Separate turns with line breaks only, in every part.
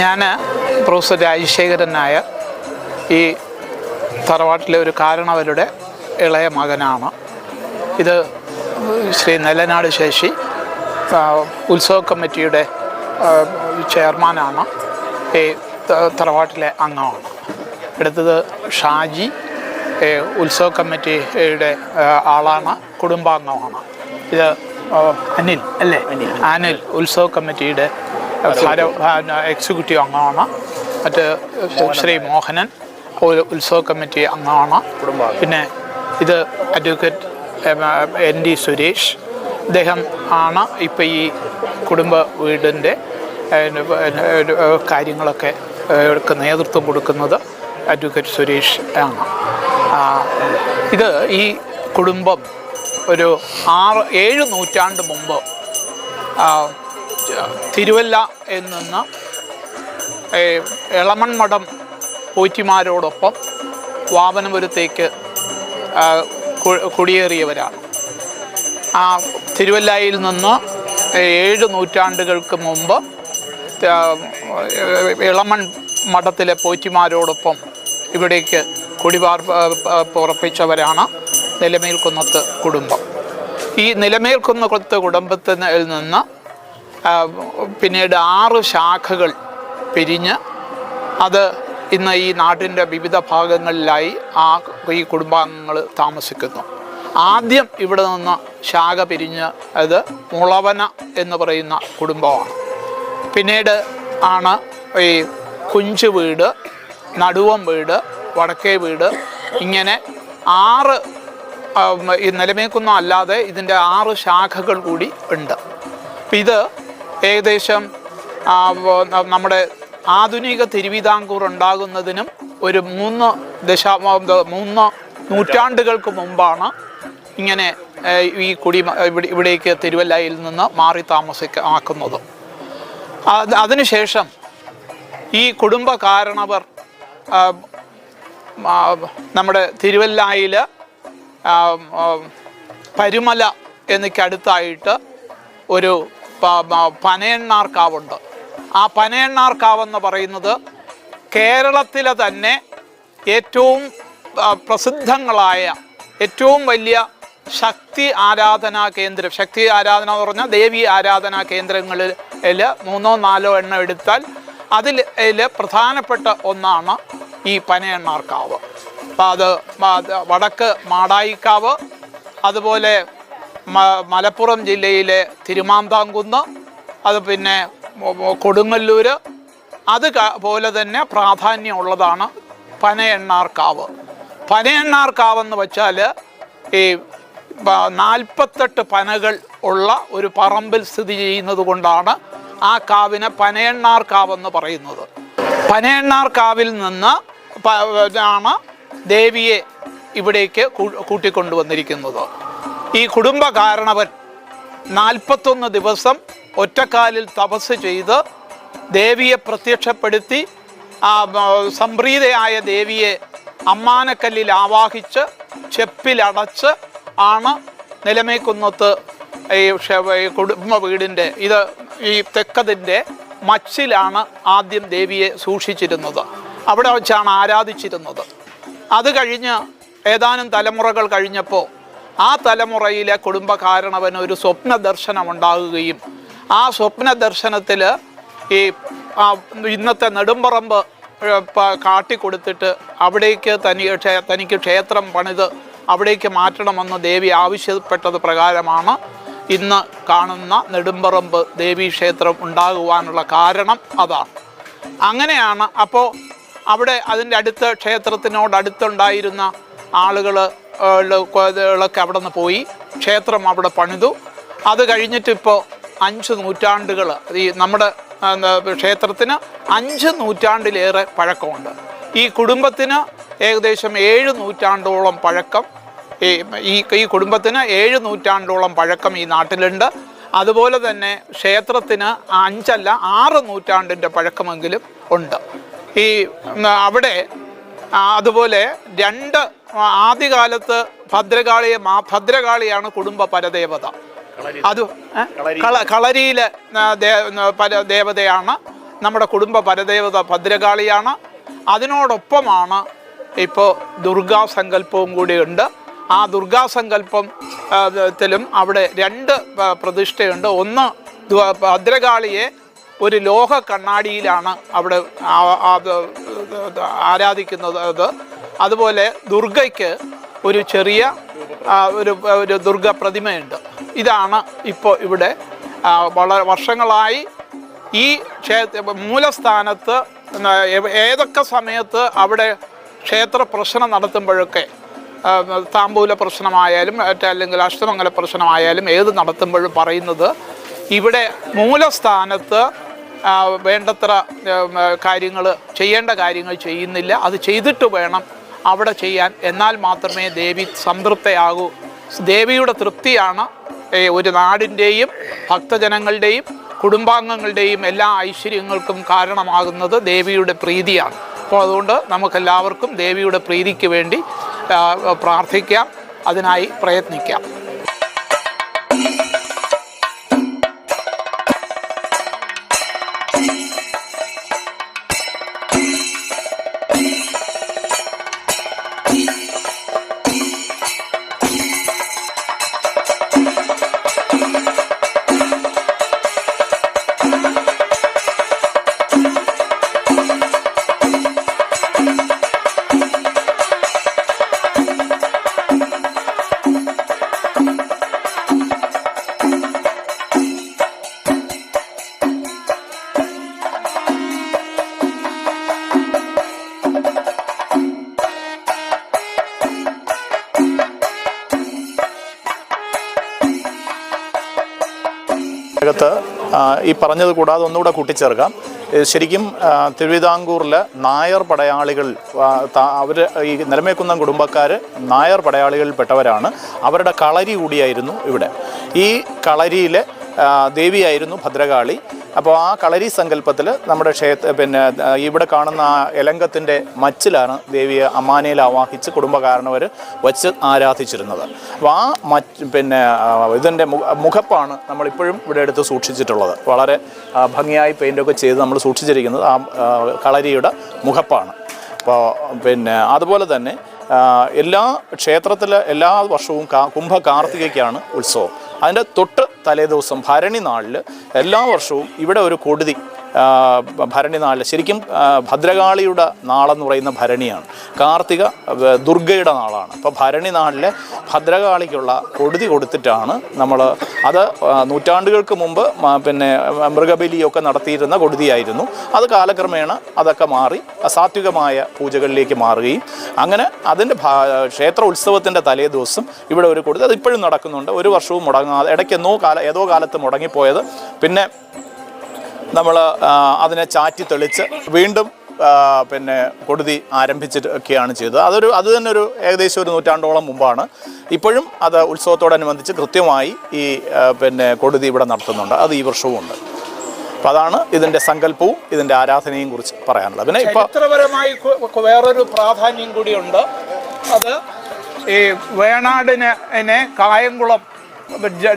ഞാൻ പ്രൊഫസർ രാജശേഖരൻ നായർ ഈ തറവാട്ടിലെ ഒരു കാരണവരുടെ ഇളയ മകനാണ്. ഇത് ശ്രീ നെല്ലനാട് ശേഷി ഉത്സവ കമ്മിറ്റിയുടെ ചെയർമാനാണ്. ഈ തറവാട്ടിലെ അംഗമാണ്. അടുത്തത് ഷാജി ഉത്സവ കമ്മിറ്റിയുടെ ആളാണ് കുടുംബാംഗമാണ്. ഇത് അനിൽ അല്ലേ? അനിൽ ഉത്സവ കമ്മിറ്റിയുടെ എക്സിക്യൂട്ടീവ് അംഗമാണ്. മറ്റ് ശ്രീ മോഹനൻ ഉത്സവ കമ്മിറ്റി അംഗമാണ്. പിന്നെ ഇത് അഡ്വക്കേറ്റ് എൻ ഡി സുരേഷ്. അദ്ദേഹം ആണ് ഇപ്പം ഈ കുടുംബ വീടിന്റെ കാര്യങ്ങളൊക്കെ നേതൃത്വം കൊടുക്കുന്നത് അഡ്വക്കേറ്റ് സുരേഷ് ആണ്. ഇത് ഈ കുടുംബം ഒരു ആറ് ഏഴ് നൂറ്റാണ്ട് മുമ്പ് തിരുവല്ല എന്ന എളമൺമഠം പോറ്റിമാരോടൊപ്പം വാമനപുരത്തേക്ക് കുടിയേറിയവരാണ്. ആ തിരുവല്ലയിൽ നിന്ന് ഏഴ് നൂറ്റാണ്ടുകൾക്ക് മുമ്പ് ഇളമൺ മഠത്തിലെ പോറ്റിമാരോടൊപ്പം ഇവിടേക്ക് കുടിപാർ ഉറപ്പിച്ചവരാണ് നിലമേൽക്കുന്നത്ത് കുടുംബം. ഈ നിലമേൽക്കുന്നത്ത് കുടുംബത്തിൽ നിന്ന് പിന്നീട് ആറ് ശാഖകൾ പിരിഞ്ഞ് അത് ഇന്ന് ഈ നാട്ടിന്റെ വിവിധ ഭാഗങ്ങളിലായി ആ ഈ കുടുംബാംഗങ്ങൾ താമസിക്കുന്നു. ആദ്യം ഇവിടെ നിന്ന് ശാഖ പിരിഞ്ഞ് അത് മുളവന എന്ന് പറയുന്ന കുടുംബമാണ്. പിന്നീട് ആണ് ഈ കുഞ്ചു വീട് നടുവം വീട് വടക്കേ വീട് ഇങ്ങനെ ആറ് ഈ നിലമേക്കുന്ന അല്ലാതെ ഇതിന്റെ ആറ് ശാഖകൾ കൂടി ഉണ്ട്. ഇത് ഏകദേശം നമ്മുടെ ആധുനിക തിരുവിതാംകൂർ ഉണ്ടാകുന്നതിനും ഒരു മൂന്ന് ദശാ മൂന്ന് നൂറ്റാണ്ടുകൾക്ക് മുമ്പാണ് ഇങ്ങനെ ഈ കുടി ഇവിടെ ഇവിടേക്ക് തിരുവല്ലയിൽ നിന്ന് മാറി താമസിക്ക ആക്കുന്നത്. അത് അതിനുശേഷം ഈ കുടുംബ കാരണവർ നമ്മുടെ തിരുവല്ലായിൽ പരുമല എന്നിക്കടുത്തായിട്ട് ഒരു പനയണ്ണാർക്കാവുണ്ട്. ആ പനയണ്ണാർക്കാവെന്ന് പറയുന്നത് കേരളത്തിലെ തന്നെ ഏറ്റവും പ്രസിദ്ധങ്ങളായ ഏറ്റവും വലിയ ശക്തി ആരാധനാ കേന്ദ്രം. ശക്തി ആരാധന എന്ന് പറഞ്ഞാൽ ദേവി ആരാധനാ കേന്ദ്രങ്ങളിൽ മൂന്നോ നാലോ എണ്ണം എടുത്താൽ അതിൽ പ്രധാനപ്പെട്ട ഒന്നാണ് ഈ പനയണ്ണാർക്കാവ്. അപ്പം അത് വടക്ക് മാടായിക്കാവ് അതുപോലെ മലപ്പുറം ജില്ലയിലെ തിരുമാന്താംകുന്ന് അത് പിന്നെ കൊടുങ്ങല്ലൂർ അത് പോലെ തന്നെ പ്രാധാന്യമുള്ളതാണ് പനയെണ്ണാർക്കാവ്. പനയെണ്ണാർക്കാവെന്ന് വെച്ചാൽ ഈ നാൽപ്പത്തെട്ട് പനകൾ ഉള്ള ഒരു പറമ്പിൽ സ്ഥിതി ചെയ്യുന്നത് കൊണ്ടാണ് ആ കാവിനെ പനയെണ്ണാർക്കാവെന്ന് പറയുന്നത്. പനയെണ്ണാർക്കാവിൽ നിന്ന് ആണ് ദേവിയെ ഇവിടേക്ക് കൂട്ടിക്കൊണ്ടുവന്നിരിക്കുന്നത്. ഈ കുടുംബ കാരണവൻ നാൽപ്പത്തൊന്ന് ദിവസം ഒറ്റക്കാലിൽ തപസ് ചെയ്ത് ദേവിയെ പ്രത്യക്ഷപ്പെടുത്തി ആ സംപ്രീതയായ ദേവിയെ അമ്മാനക്കല്ലിൽ ആവാഹിച്ച് ചെപ്പിലടച്ച് ആണ് നിലമേക്കുന്നത്ത് ഈ കുടുംബ വീടിന്റെ ഇത് ഈ തെക്കതിന്റെ മച്ചിലാണ് ആദ്യം ദേവിയെ സൂക്ഷിച്ചിരുന്നത്. അവിടെ വെച്ചാണ് ആരാധിച്ചിരുന്നത്. അത് കഴിഞ്ഞ് ഏതാനും തലമുറകൾ കഴിഞ്ഞപ്പോൾ ആ തലമുറയിലെ കുടുംബകാരണവന് ഒരു സ്വപ്ന ദർശനം ഉണ്ടാകുകയും ആ സ്വപ്ന ദർശനത്തിൽ ഈ ഇന്നത്തെ നെടുമ്പറമ്പ് കാട്ടിക്കൊടുത്തിട്ട് അവിടേക്ക് തനി തനിക്ക് ക്ഷേത്രം പണിത് അവിടേക്ക് മാറ്റണമെന്ന് ദേവി ആവശ്യപ്പെട്ടത് പ്രകാരമാണ് ഇന്ന് കാണുന്ന നെടുമ്പറമ്പ് ദേവീ ക്ഷേത്രം ഉണ്ടാകുവാനുള്ള കാരണം അതാണ്. അങ്ങനെയാണ്. അപ്പോൾ അവിടെ അതിന്റെ അടുത്ത് ക്ഷേത്രത്തിനോടടുത്തുണ്ടായിരുന്ന ആളുകൾ ളൊക്കെ അവിടെ നിന്ന് പോയി. ക്ഷേത്രം അവിടെ പണിതു. അത് കഴിഞ്ഞിട്ട് ഇപ്പോൾ അഞ്ച് നൂറ്റാണ്ടുകൾ ഈ നമ്മുടെ ക്ഷേത്രത്തിന് അഞ്ച് നൂറ്റാണ്ടിലേറെ പഴക്കമുണ്ട്. ഈ കുടുംബത്തിന് ഏകദേശം ഏഴ് നൂറ്റാണ്ടോളം പഴക്കം ഈ ഈ കുടുംബത്തിന് ഏഴ് നൂറ്റാണ്ടോളം പഴക്കം ഈ നാട്ടിലുണ്ട്. അതുപോലെ തന്നെ ക്ഷേത്രത്തിന് അഞ്ചല്ല ആറ് നൂറ്റാണ്ടിന്റെ പഴക്കമെങ്കിലും ഉണ്ട്. ഈ അവിടെ അതുപോലെ രണ്ട് ആദ്യകാലത്ത് ഭദ്രകാളിയെ മാ ഭദ്രകാളിയാണ് കുടുംബ പരദേവത. അത്? കള കളരിയിലെ പര ദേവതയാണ് നമ്മുടെ കുടുംബ പരദേവത ഭദ്രകാളിയാണ്. അതിനോടൊപ്പമാണ് ഇപ്പോൾ ദുർഗാസങ്കല്പവും കൂടിയുണ്ട്. ആ ദുർഗാസങ്കല്പം ത്തിലും അവിടെ രണ്ട് പ്രതിഷ്ഠയുണ്ട്. ഒന്ന് ഭദ്രകാളിയെ ഒരു ലോഹ കണ്ണാടിയിലാണ് അവിടെ ആരാധിക്കുന്നത് അത്. അതുപോലെ ദുർഗയ്ക്ക് ഒരു ചെറിയ ഒരു ഒരു ദുർഗ പ്രതിമയുണ്ട്. ഇതാണ് ഇപ്പോൾ ഇവിടെ വളരെ വർഷങ്ങളായി ഈ ക്ഷേത്ര മൂലസ്ഥാനത്ത് ഏതൊക്കെ സമയത്ത് അവിടെ ക്ഷേത്ര പ്രശ്നം നടത്തുമ്പോഴൊക്കെ താമ്പൂല പ്രശ്നമായാലും അല്ലെങ്കിൽ അഷ്ടമംഗല പ്രശ്നമായാലും ഏത് നടത്തുമ്പോഴും പറയുന്നത് ഇവിടെ മൂലസ്ഥാനത്ത് വേണ്ടത്ര കാര്യങ്ങൾ ചെയ്യേണ്ട കാര്യങ്ങൾ ചെയ്യുന്നില്ല. അത് ചെയ്തിട്ട് വേണം അവിടെ ചെയ്യാൻ. എന്നാൽ മാത്രമേ ദേവി സംതൃപ്തയാകൂ. ദേവിയുടെ തൃപ്തിയാണ് ഒരു നാടിന്റെയും ഭക്തജനങ്ങളുടെയും കുടുംബാംഗങ്ങളുടെയും എല്ലാ ഐശ്വര്യങ്ങൾക്കും കാരണമാകുന്നത് ദേവിയുടെ പ്രീതിയാണ്. അപ്പോൾ അതുകൊണ്ട് നമുക്കെല്ലാവർക്കും ദേവിയുടെ പ്രീതിക്ക് വേണ്ടി പ്രാർത്ഥിക്കാം. അതിനായി പ്രയത്നിക്കാം.
അകത്ത് ഈ പറഞ്ഞത് കൂടാതെ ഒന്നുകൂടെ കൂട്ടിച്ചേർക്കാം. ശരിക്കും തിരുവിതാംകൂറിൽ നായർ പടയാളികൾ അവർ ഈ നിലമേക്കുന്നം കുടുംബക്കാർ നായർ പടയാളികളിൽപ്പെട്ടവരാണ് അവരുടെ കളരി കൂടിയായിരുന്നു ഇവിടെ. ഈ കളരിയിലെ ദേവിയായിരുന്നു ഭദ്രകാളി. അപ്പോൾ ആ കളരി സങ്കല്പത്തിൽ നമ്മുടെ ക്ഷേത്ര പിന്നെ ഇവിടെ കാണുന്ന ആ എലങ്കത്തിന്റെ മച്ചിലാണ് ദേവിയെ അമ്മാനയിൽ ആവാഹിച്ച് കുടുംബകാരണവർ വച്ച് ആരാധിച്ചിരുന്നത്. അപ്പോൾ ആ മച്ച് പിന്നെ ഇതിന്റെ മുഖപ്പാണ് നമ്മളിപ്പോഴും ഇവിടെ എടുത്ത് സൂക്ഷിച്ചിട്ടുള്ളത്. വളരെ ഭംഗിയായി പെയിന്റൊക്കെ ചെയ്ത് നമ്മൾ സൂക്ഷിച്ചിരിക്കുന്നത് ആ കളരിയുടെ മുഖപ്പാണ്. അപ്പോൾ പിന്നെ അതുപോലെ തന്നെ എല്ലാ ക്ഷേത്രത്തിലെ എല്ലാ വർഷവും കുംഭ കാർത്തികയ്ക്കാണ് ഉത്സവം. അതിന്റെ തൊട്ട് തലേദിവസം ഭരണി നാളിൽ എല്ലാ വർഷവും ഇവിടെ ഒരു കൊടുതി ഭരണി നാളിൽ ശരിക്കും ഭദ്രകാളിയുടെ നാളെന്ന് പറയുന്ന ഭരണിയാണ്. കാർത്തിക ദുർഗയുടെ നാളാണ്. അപ്പോൾ ഭരണി നാളിലെ ഭദ്രകാളിക്കുള്ള കൊടുതി കൊടുത്തിട്ടാണ് നമ്മൾ അത് നൂറ്റാണ്ടുകൾക്ക് മുമ്പ് പിന്നെ മൃഗബലിയൊക്കെ നടത്തിയിരുന്ന കൊടുതിയായിരുന്നു. അത് കാലക്രമേണ അതൊക്കെ മാറി സാത്വികമായ പൂജകളിലേക്ക് മാറുകയും അങ്ങനെ അതിന്റെ ക്ഷേത്ര ഉത്സവത്തിന്റെ തലേ ദിവസം ഇവിടെ ഒരു കൊടുതി അത് ഇപ്പോഴും നടക്കുന്നുണ്ട്. ഒരു വർഷവും മുടങ്ങാതെ ഇടയ്ക്കെന്നോ കാല ഏതോ കാലത്ത് മുടങ്ങിപ്പോയത്. പിന്നെ നമ്മൾ അതിനെ ചാറ്റി തെളിച്ച് വീണ്ടും പിന്നെ കൊടുതി ആരംഭിച്ചിട്ടൊക്കെയാണ് ചെയ്തത്. അതൊരു അത് തന്നെ ഒരു ഏകദേശം ഒരു നൂറ്റാണ്ടോളം മുമ്പാണ്. ഇപ്പോഴും അത് ഉത്സവത്തോടനുബന്ധിച്ച് കൃത്യമായി ഈ പിന്നെ കൊടുതി ഇവിടെ നടത്തുന്നുണ്ട്. അത് ഈ വർഷവും ഉണ്ട്. അപ്പം അതാണ് ഇതിന്റെ സങ്കല്പവും ഇതിന്റെ ആരാധനയും കുറിച്ച് പറയാനുള്ളത്. പിന്നെ ഇപ്പോൾ
ചരിത്രപരമായി വേറൊരു പ്രാധാന്യം കൂടിയുണ്ട്. അത് ഈ വേണാടിനെ കായംകുളം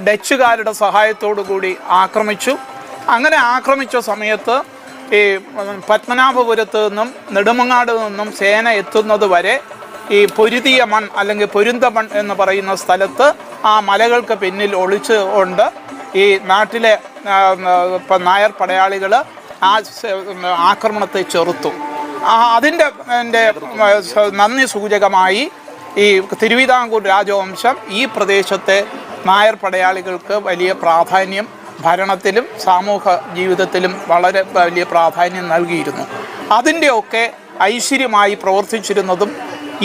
ഡച്ചുകാരുടെ സഹായത്തോടു കൂടി ആക്രമിച്ചു. അങ്ങനെ ആക്രമിച്ച സമയത്ത് ഈ പത്മനാഭപുരത്ത് നിന്നും നെടുമങ്ങാട് നിന്നും സേന എത്തുന്നത് വരെ ഈ പൊരുതിയ മൺ അല്ലെങ്കിൽ പൊരുന്ത മൺ എന്ന് പറയുന്ന സ്ഥലത്ത് ആ മലകൾക്ക് പിന്നിൽ ഒളിച്ച് കൊണ്ട് ഈ നാട്ടിലെ ഇപ്പം നായർ പടയാളികൾ ആ ആക്രമണത്തെ ചെറുത്തു. അതിന്റെ എന്റെ നന്ദി സൂചകമായി ഈ തിരുവിതാംകൂർ രാജവംശം ഈ പ്രദേശത്തെ നായർ പടയാളികൾക്ക് വലിയ പ്രാധാന്യം ഭരണത്തിലും സാമൂഹ ജീവിതത്തിലും വളരെ വലിയ പ്രാധാന്യം നൽകിയിരുന്നു. അതിന്റെയൊക്കെ ഐശ്വര്യമായി പ്രവർത്തിച്ചിരുന്നതും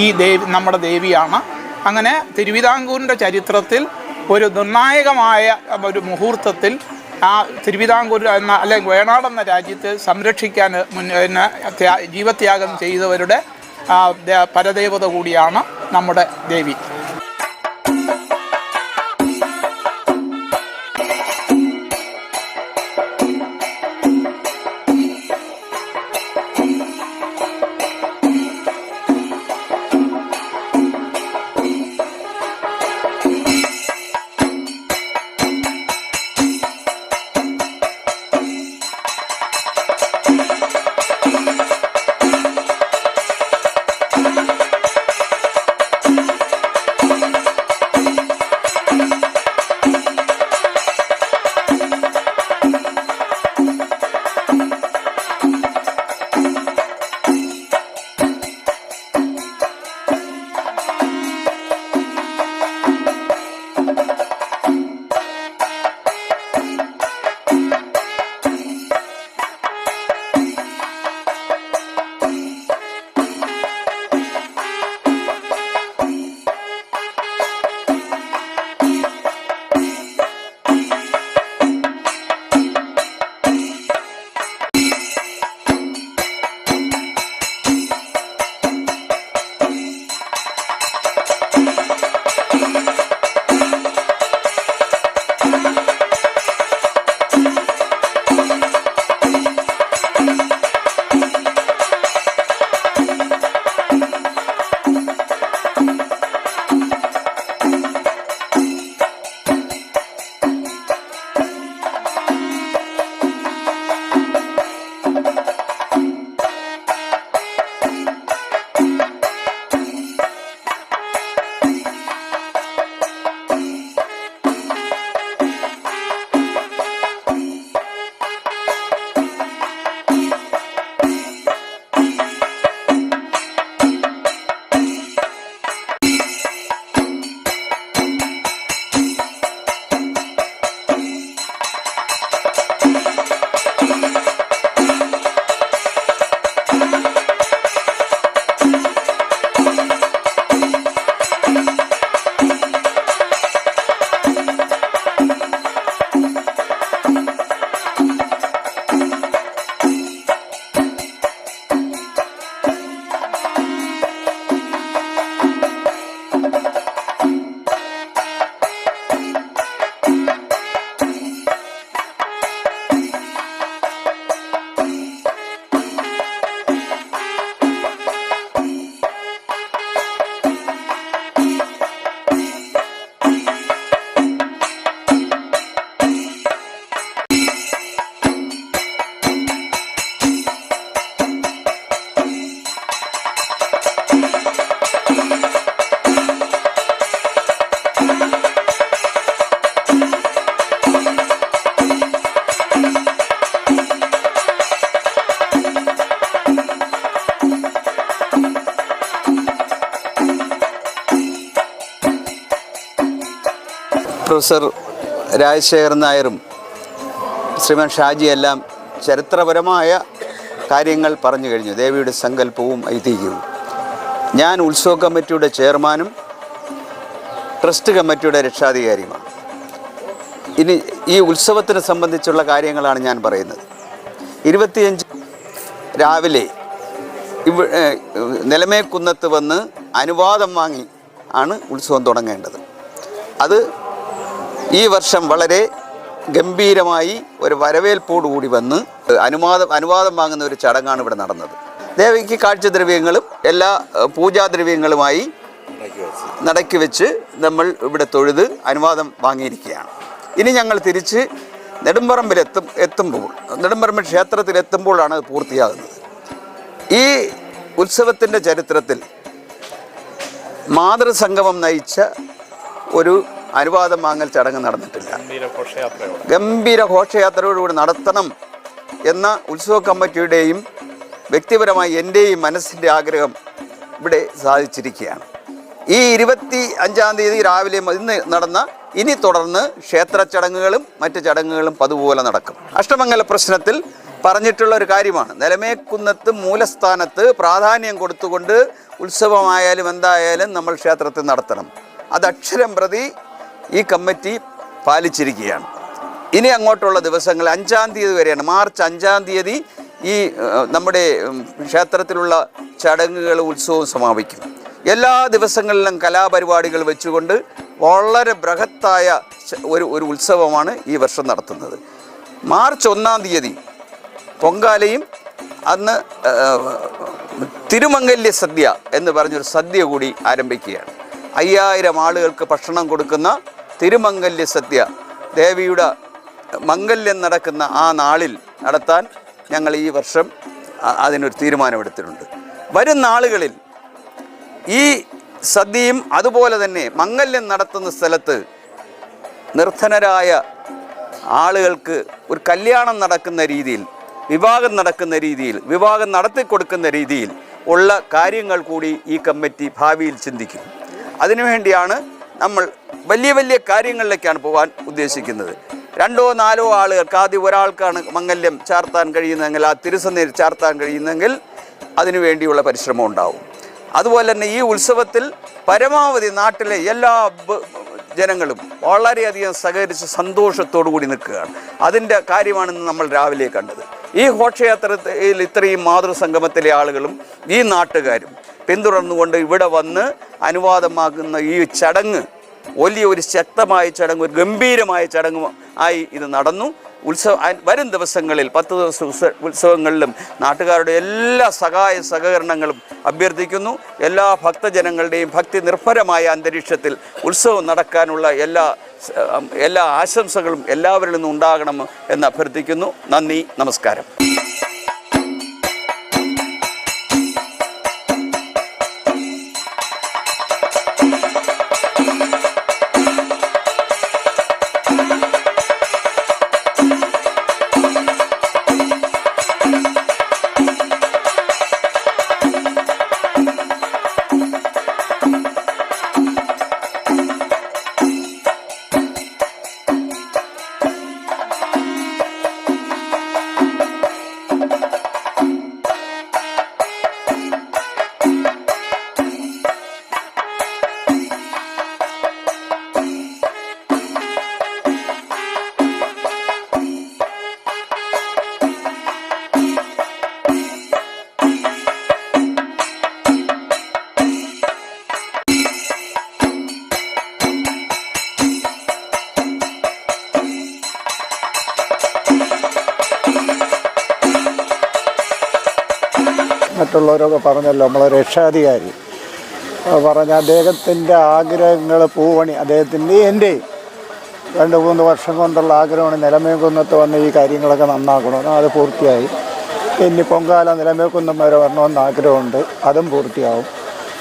ഈ ദേവി നമ്മുടെ ദേവിയാണ്. അങ്ങനെ തിരുവിതാംകൂറിന്റെ ചരിത്രത്തിൽ ഒരു നിർണായകമായ ഒരു മുഹൂർത്തത്തിൽ ആ തിരുവിതാംകൂർ എന്ന അല്ലെങ്കിൽ വേണാടെന്ന രാജ്യത്തെ സംരക്ഷിക്കാൻ മുന്നേ ജീവത്യാഗം ചെയ്തവരുടെ പരദേവത കൂടിയാണ് നമ്മുടെ ദേവി.
പ്രൊഫസർ രാജശേഖരൻ നായരും ശ്രീമാൻ ഷാജി എല്ലാം ചരിത്രപരമായ കാര്യങ്ങൾ പറഞ്ഞു കഴിഞ്ഞു. ദേവിയുടെ സങ്കല്പവും ഐതിഹ്യവും. ഞാൻ ഉത്സവ കമ്മിറ്റിയുടെ ചെയർമാനും ട്രസ്റ്റ് കമ്മിറ്റിയുടെ രക്ഷാധികാരിയുമാണ്. ഇനി ഈ ഉത്സവത്തിനെ സംബന്ധിച്ചുള്ള കാര്യങ്ങളാണ് ഞാൻ പറയുന്നത്. ഇരുപത്തിയഞ്ച് രാവിലെ ഇവ നിലമേക്കുന്നത്ത് വന്ന് അനുവാദം വാങ്ങി ആണ് ഉത്സവം തുടങ്ങേണ്ടത്. അത് ഈ വർഷം വളരെ ഗംഭീരമായി ഒരു വരവേൽപ്പോടുകൂടി വന്ന് അനുവാദം അനുവാദം വാങ്ങുന്ന ഒരു ചടങ്ങാണ് ഇവിടെ നടന്നത്. ദേവിക്ക് കാഴ്ചദ്രവ്യങ്ങളും എല്ലാ പൂജാദ്രവ്യങ്ങളുമായി നടക്കി വെച്ച് നമ്മൾ ഇവിടെ തൊഴുത് അനുവാദം വാങ്ങിയിരിക്കുകയാണ്. ഇനി ഞങ്ങൾ തിരിച്ച് നെടുമ്പറമ്പിൽ എത്തും എത്തുമ്പോൾ നെടുമ്പറമ്പിൽ ക്ഷേത്രത്തിൽ എത്തുമ്പോഴാണ് അത് പൂർത്തിയാകുന്നത്. ഈ ഉത്സവത്തിന്റെ ചരിത്രത്തിൽ മാതൃസംഗമം നയിച്ച ഒരു അനുവാദം വാങ്ങൽ ചടങ്ങ് നടന്നിട്ടില്ല. ഗംഭീര ഘോഷയാത്രയോടുകൂടി നടത്തണം എന്ന ഉത്സവ കമ്മിറ്റിയുടെയും വ്യക്തിപരമായി എന്റെയും മനസ്സിന്റെ ആഗ്രഹം ഇവിടെ സാധിച്ചിരിക്കുകയാണ്. ഈ ഇരുപത്തി അഞ്ചാം തീയതി രാവിലെ ഇന്ന് നടന്ന ഇനി തുടർന്ന് ക്ഷേത്ര ചടങ്ങുകളും മറ്റ് ചടങ്ങുകളും പതുപോലെ നടക്കും. അഷ്ടമംഗല പ്രശ്നത്തിൽ പറഞ്ഞിട്ടുള്ള ഒരു കാര്യമാണ്. നിലമേക്കുന്നത്ത് മൂലസ്ഥാനത്ത് പ്രാധാന്യം കൊടുത്തുകൊണ്ട് ഉത്സവമായാലും എന്തായാലും നമ്മൾ ക്ഷേത്രത്തിൽ നടത്തണം. അത് അക്ഷരം പ്രതി ഈ കമ്മിറ്റി പാലിച്ചിരിക്കുകയാണ്. ഇനി അങ്ങോട്ടുള്ള ദിവസങ്ങൾ അഞ്ചാം തീയതി വരെയാണ്. മാർച്ച് അഞ്ചാം തീയതി ഈ നമ്മുടെ ക്ഷേത്രത്തിലുള്ള ചടങ്ങുകൾ ഉത്സവവും സമാപിക്കും. എല്ലാ ദിവസങ്ങളിലും കലാപരിപാടികൾ വെച്ചുകൊണ്ട് വളരെ ബൃഹത്തായ ഒരു ഒരു ഉത്സവമാണ് ഈ വർഷം നടത്തുന്നത്. മാർച്ച് ഒന്നാം തീയതി പൊങ്കാലയും അന്ന് തിരുമംഗല്യ സദ്യ എന്ന് പറഞ്ഞൊരു സദ്യ കൂടി ആരംഭിക്കുകയാണ്. അയ്യായിരം ആളുകൾക്ക് ഭക്ഷണം കൊടുക്കുന്ന തിരുമംഗല്യ സദ്യ. ദേവിയുടെ മംഗല്യം നടക്കുന്ന ആ നാളിൽ നടത്താൻ ഞങ്ങൾ ഈ വർഷം അതിനൊരു തീരുമാനമെടുത്തിട്ടുണ്ട്. വരും നാളുകളിൽ ഈ സദ്യയും അതുപോലെ തന്നെ മംഗല്യം നടത്തുന്ന സ്ഥലത്ത് നിർധനരായ ആളുകൾക്ക് ഒരു കല്യാണം നടക്കുന്ന രീതിയിൽ വിവാഹം നടക്കുന്ന രീതിയിൽ വിവാഹം നടത്തി കൊടുക്കുന്ന രീതിയിൽ ഉള്ള കാര്യങ്ങൾ കൂടി ഈ കമ്മിറ്റി ഭാവിയിൽ ചിന്തിക്കും. അതിനുവേണ്ടിയാണ് നമ്മൾ വലിയ വലിയ കാര്യങ്ങളിലേക്കാണ് പോകാൻ ഉദ്ദേശിക്കുന്നത്. രണ്ടോ നാലോ ആളുകൾക്ക് ആദ്യം ഒരാൾക്കാണ് മംഗല്യം ചാർത്താൻ കഴിയുന്നതെങ്കിൽ ആ തിരുസന്നിധി ചാർത്താൻ കഴിയുന്നെങ്കിൽ അതിനുവേണ്ടിയുള്ള പരിശ്രമം ഉണ്ടാവും. അതുപോലെ തന്നെ ഈ ഉത്സവത്തിൽ പരമാവധി നാട്ടിലെ എല്ലാ ജനങ്ങളും വളരെയധികം സഹകരിച്ച് സന്തോഷത്തോടു കൂടി നിൽക്കുകയാണ്. അതിന്റെ കാര്യമാണെന്ന് നമ്മൾ രാവിലെ കണ്ടത്. ഈ ഘോഷയാത്രയിൽ ഇത്രയും മാതൃസംഗമത്തിലെ ആളുകളും ഈ നാട്ടുകാരും പിന്തുടർന്നുകൊണ്ട് ഇവിടെ വന്ന് അനുവാദമാകുന്ന ഈ ചടങ്ങ് വലിയ ഒരു ശക്തമായ ചടങ്ങ് ഒരു ഗംഭീരമായ ചടങ്ങ് ആയി ഇത് നടന്നു. ഉത്സവ വരും ദിവസങ്ങളിൽ പത്ത് ദിവസ ഉത്സ ഉത്സവങ്ങളിലും നാട്ടുകാരുടെ എല്ലാ സഹായ സഹകരണങ്ങളും അഭ്യർത്ഥിക്കുന്നു. എല്ലാ ഭക്തജനങ്ങളുടെയും ഭക്തി നിർഭരമായ അന്തരീക്ഷത്തിൽ ഉത്സവം നടക്കാനുള്ള എല്ലാ എല്ലാ ആശംസകളും എല്ലാവരിൽ നിന്നും ഉണ്ടാകണം എന്ന് അഭ്യർത്ഥിക്കുന്നു. നന്ദി നമസ്കാരം.
മറ്റുള്ളവരൊക്കെ പറഞ്ഞല്ലോ നമ്മളെ രക്ഷാധികാരി. പറഞ്ഞ അദ്ദേഹത്തിന്റെ ആഗ്രഹങ്ങൾ പൂവണി അദ്ദേഹത്തിന്റെ എന്റെയും രണ്ട് മൂന്ന് വർഷം കൊണ്ടുള്ള ആഗ്രഹമാണ് നിലമേക്കുന്നത്ത് വന്ന് ഈ കാര്യങ്ങളൊക്കെ നന്നാക്കണമെന്ന് അത് പൂർത്തിയായി. ഇനി പൊങ്കാല നിലമേക്കുന്നം വരെ വരണമെന്ന് ആഗ്രഹമുണ്ട് അതും പൂർത്തിയാവും.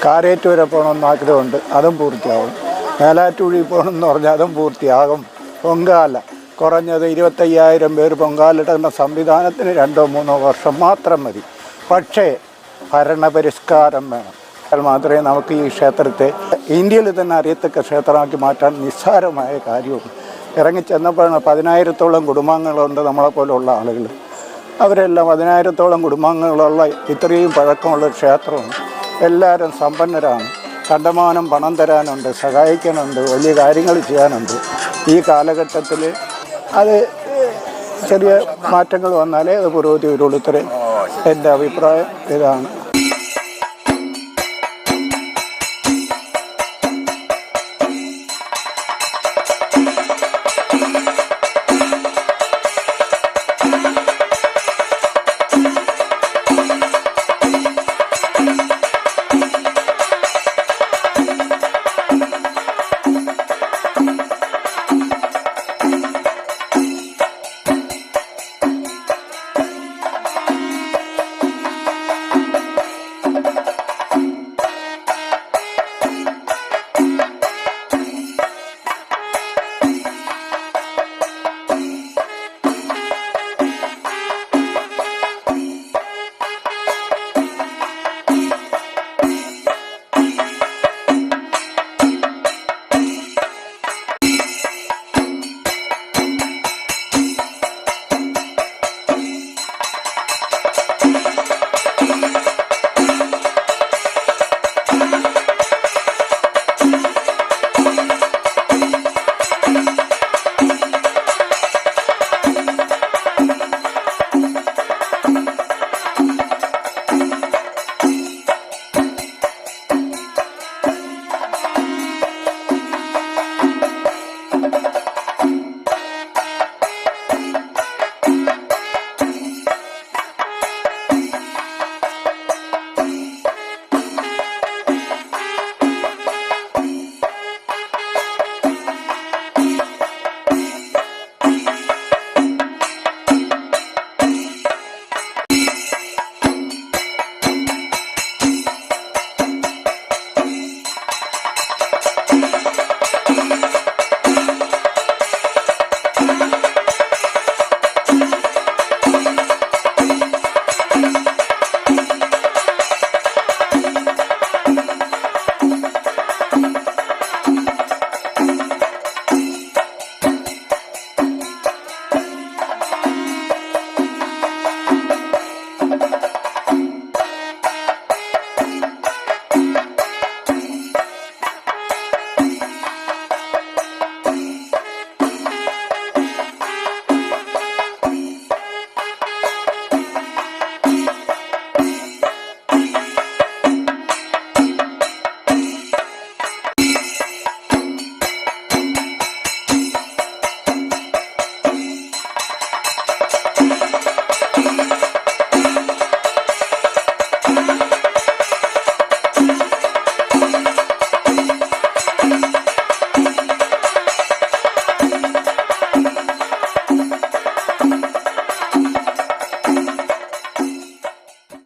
കാരേറ്റ് വരെ പോകണമെന്ന് ആഗ്രഹമുണ്ട് അതും പൂർത്തിയാവും. മേലാറ്റുഴി പോകണമെന്ന് പറഞ്ഞാൽ അതും പൂർത്തിയാകും. പൊങ്കാല കുറഞ്ഞത് ഇരുപത്തയ്യായിരം പേര് പൊങ്കാലിടുന്ന സംവിധാനത്തിന് രണ്ടോ മൂന്നോ വർഷം മാത്രം മതി. പക്ഷേ ഭരണപരിഷ്കാരം വേണം. എന്നാൽ മാത്രമേ നമുക്ക് ഈ ക്ഷേത്രത്തെ ഇന്ത്യയിൽ തന്നെ അറിയത്തക്ക ക്ഷേത്രമാക്കി മാറ്റാൻ നിസ്സാരമായ കാര്യവും ഇറങ്ങിച്ചെന്നപ്പോഴാണ് പതിനായിരത്തോളം കുടുംബാംഗങ്ങളുണ്ട് നമ്മളെ പോലുള്ള ആളുകൾ. അവരെല്ലാം പതിനായിരത്തോളം കുടുംബാംഗങ്ങളുള്ള ഇത്രയും പഴക്കമുള്ള ക്ഷേത്രവും എല്ലാവരും സമ്പന്നരാണ്. കണ്ടമാനം പണം തരാനുണ്ട് സഹായിക്കാനുണ്ട് വലിയ കാര്യങ്ങൾ ചെയ്യാനുണ്ട്. ഈ കാലഘട്ടത്തിൽ അത് ചെറിയ മാറ്റങ്ങൾ വന്നാലേ അത് പുരോഗതി വരുള്ളൂ ഇത്രയും എന്റെ അഭിപ്രായം ഇതാണ്.